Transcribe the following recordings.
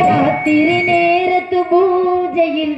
ராத்திரி நேரத்து பூஜையில்.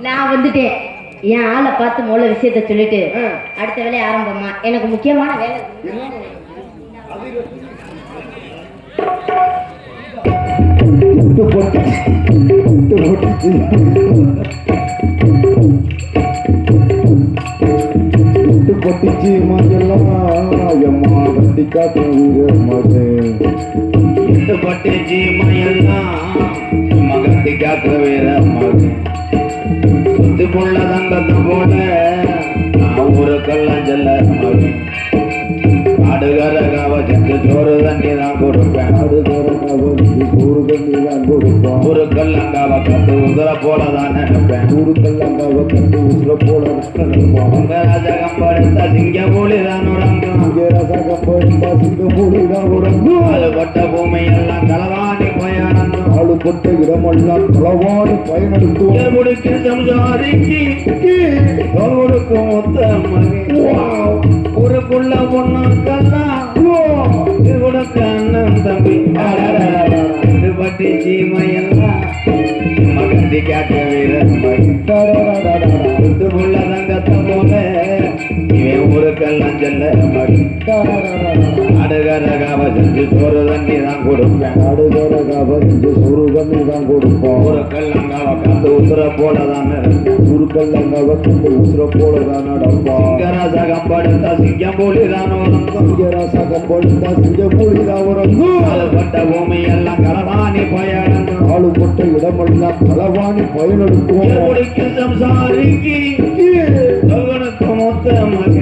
நான் வந்துட்டேன். என் ஆளை பார்த்து முதல்ல விஷயத்த சொல்லிட்டு அடுத்த வேலையை ஆரம்பமா எனக்கு முக்கியமான வேலை போட்டுச்சு மஞ்சள்லாம் எம்மா கட்டி மது பட்டுச்சு மகத்தி காக்கிற வீர மகன் தங்கத்தை போல நான் ஊருக்கெல்லாம் செல்ல மகன் அடுகர சோறு தண்ணி தான் கொடுப்பேன் அது தண்ணி தான் கொடுப்போம் ஊருக்கெல்லாம் கவ கத்து போல தான் நினைப்பேன் கட்டு உசுர போல நினைப்போம் உங்க படுத்த சிங்க தான் உறங்கும் ரசகம் சிங்க மூலி தான் உறங்கும் அது பட்ட பூமி எல்லாம் கொட்ட இடமெல்லாம் களவாடி பயனெடுக்கும் சம்சாரிக்கு அவருக்கு இவன் ஊருக்கெல்லாம் செல்ல மகன் அடுகர காவச்சு சோறு தண்ணி தான் கொடுப்பேன் நடுதர கவனிச்சு சுரு தண்ணி தான் கொடுப்போம் ஊருக்கெல்லாம் காவ காத்து உசுர போல தான் ஊருக்கெல்லாம் கவனிச்சு உசுர போல தான் நடப்போம் சிங்கராசகம் படுத்த சிங்கம் போலி தான் உறங்கும் இங்கே ரசகம் பொழுதா சிங்க மூலி தான் உறங்கும் பாடுபட்ட பூமி எல்லாம் களவாணி பயணம் ஆளு கொட்ட இடமெல்லாம் களவாணி பயனெடுக்கும் முடிக்கு சம்சாரிக்கு அவனுக்கு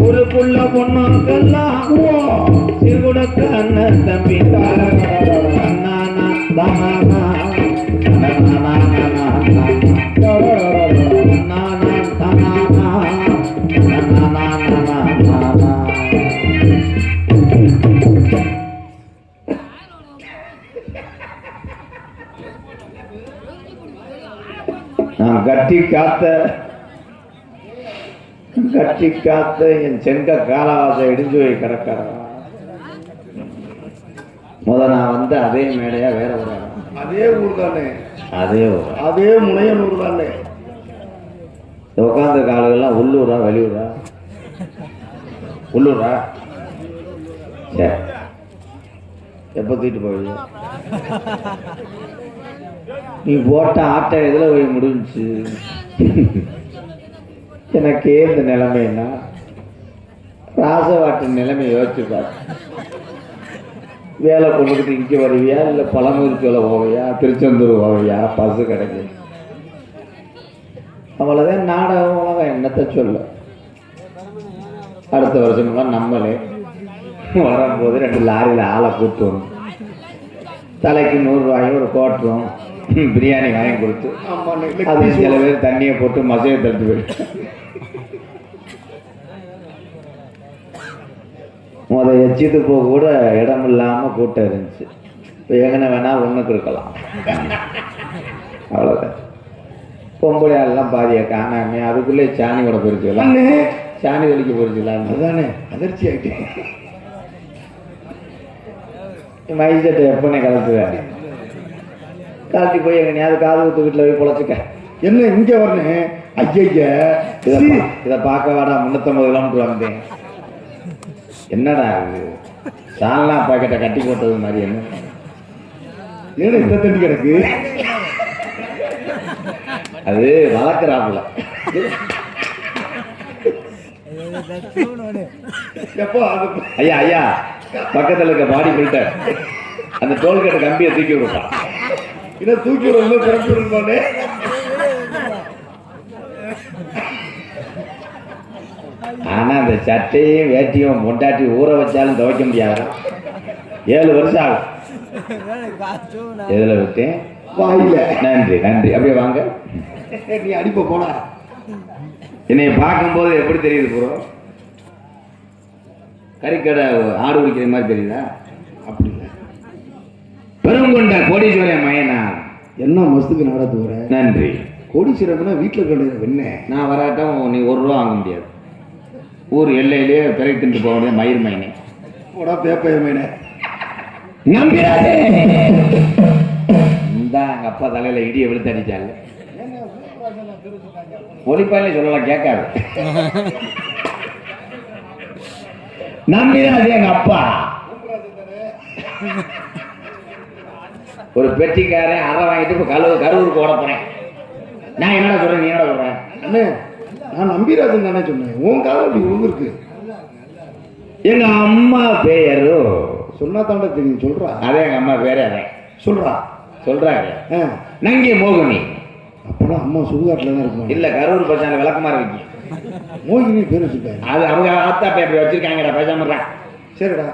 ஒரு புள்ள பொண்ணுக்கெல்லாம் சிறுகுடக்கு அண்ணன் தம்பி கண்ணானா தானா நான் கட்டி காத்த கட்டி காத்த என் செங்க காலவாசை இடிஞ்சு போய் கிடக்கிறா முத நான் வந்து அதே மேடையா வேற ஒரு. அதே ஊர் தானே அதே ஒரு அதே முனையனூர் தானே. உட்காந்த காலங்கள்லாம் உள்ளூரா வெளியூரா? உள்ளூரா? சரி எப்போ தூக்கிட்டு போவீங்க? நீ போட்ட ஆட்டம் எதில் போய் முடிஞ்சுச்சு? எனக்கு இந்த நிலைமைன்னா ராசவாட்டின் நிலைமை யோசிச்சு வேலை கொண்டுக்கிட்டு இங்கே வருவியா இல்லை பழமுதிர்ச்சோலை போவியா திருச்செந்தூர் போவியா பஸ்ஸு கிடைக்கு? அவ்வளோதான் நாடகம் உலகம் என்னத்தை சொல்ல. அடுத்த வருஷமெல்லாம் நம்மளே வரும்போது ரெண்டு லாரியில் ஆளை கூட்டுவோம். தலைக்கு நூறுரூவாயும் ஒரு கோட்டுவோம் பிரியாணி வாங்கி கொடுத்து அது சில பேர் தண்ணியை போட்டு மசையை தடுத்து போயிட்டு. முத எச்சித்து போக கூட இடம் இல்லாமல் கூட்டம் இருந்துச்சு. இப்போ எங்கன வேணா ஒன்றுக்கு இருக்கலாம் அவ்வளோதான் பொம்பளை ஆள்லாம் பாதியை காணாம. அதுக்குள்ளே சாணி கூட போயிருச்சுக்கலாம் அண்ணே. சாணி ஒலிக்க போயிருச்சுலாம் அதானே அதிர்ச்சி ஆயிட்டேன் மைசெட்டை எப்பனே கலத்துவேன். கலட்டி போய் எங்கனையாவது காது ஊத்து வீட்டில் போய் பொழைச்சிக்க. என்ன இங்க வரணும்? ஐயா இதை பார்க்க வாடா முந்நூற்றம்பது கிலோமீட்டர் வந்தேன். என்னடா இது? சால்னா பாக்கெட்டை கட்டி போட்டது மாதிரி என்ன? ஏன்னா இந்த தண்ணி கிடக்கு? அது வளர்க்குறாப்புல. எப்போ அது ஐயா ஐயா பக்கத்தில் இருக்க பாடி பில்டர் அந்த டோல்கேட் கம்பியை தூக்கி விட்டான் இன்னும் தூக்கி விடுறது கிளம்பி விடுவானே ஆனா அந்த சட்டையும் வேட்டியும் பொண்டாட்டி ஊற வச்சாலும் துவைக்க முடியாது. ஏழு வருஷம் ஆகும். எதுல விட்டேன் வாயில. நன்றி நன்றி. அப்படியே வாங்க. நீ அடிப்ப போனா என்னை பார்க்கும்போது எப்படி தெரியுது ப்ரோ? கறிக்கடை ஆடு குடிக்கிற மாதிரி தெரியுதா? அப்படி. இல்லை பெருங்கொண்ட கோடீஸ்வரன் மயனா என்ன மஸ்துக்கு நடத்து வர? நன்றி. கோடீஸ்வரம்னா வீட்டில் கிடையாது என்ன? நான் வராட்டம் நீ ஒரு ரூபா வாங்க முடியாது. ஊர் எல்லையிலேயே பிறை திண்டு போக முடியாது மயிர் மயனே. போடா பேப்பையமேனே நம்பிடாதே. இந்த எங்க அப்பா தலையில இடியை விழுத்து அடிச்சாரு ஒளிப்பாயில சொல்லலாம் கேட்காது. நம்பிடாதே எங்க அப்பா. ஒரு பெட்டிக்காரன் அரை வாங்கிட்டு இப்ப கழுவு கரூருக்கு ஓட போறேன். நான் என்னடா சொல்றேன் நீ என்னடா சொல்ற? அண்ணே நான் நம்பிராஜன் தானே சொன்னேன். உன் காலம் அப்படி விழுந்திருக்கு. எங்க அம்மா பேரு? சொன்னா தாண்டா தெரியும் சொல்றா. அதே எங்க அம்மா பேரு அதே. சொல்றா. சொல்றாங்க ஆ. நங்கி மோகினி. அப்பெல்லாம் அம்மா சுடுகாட்டில் தான் இருப்பாங்க. இல்ல கரூர் பச்சான விளக்கமா இருக்கு மோகினி பேர் வச்சுருக்காங்க அது அவங்க ஆத்தா பேப்பர் வச்சிருக்காங்கடா பேசாம இருடா. சரிடா.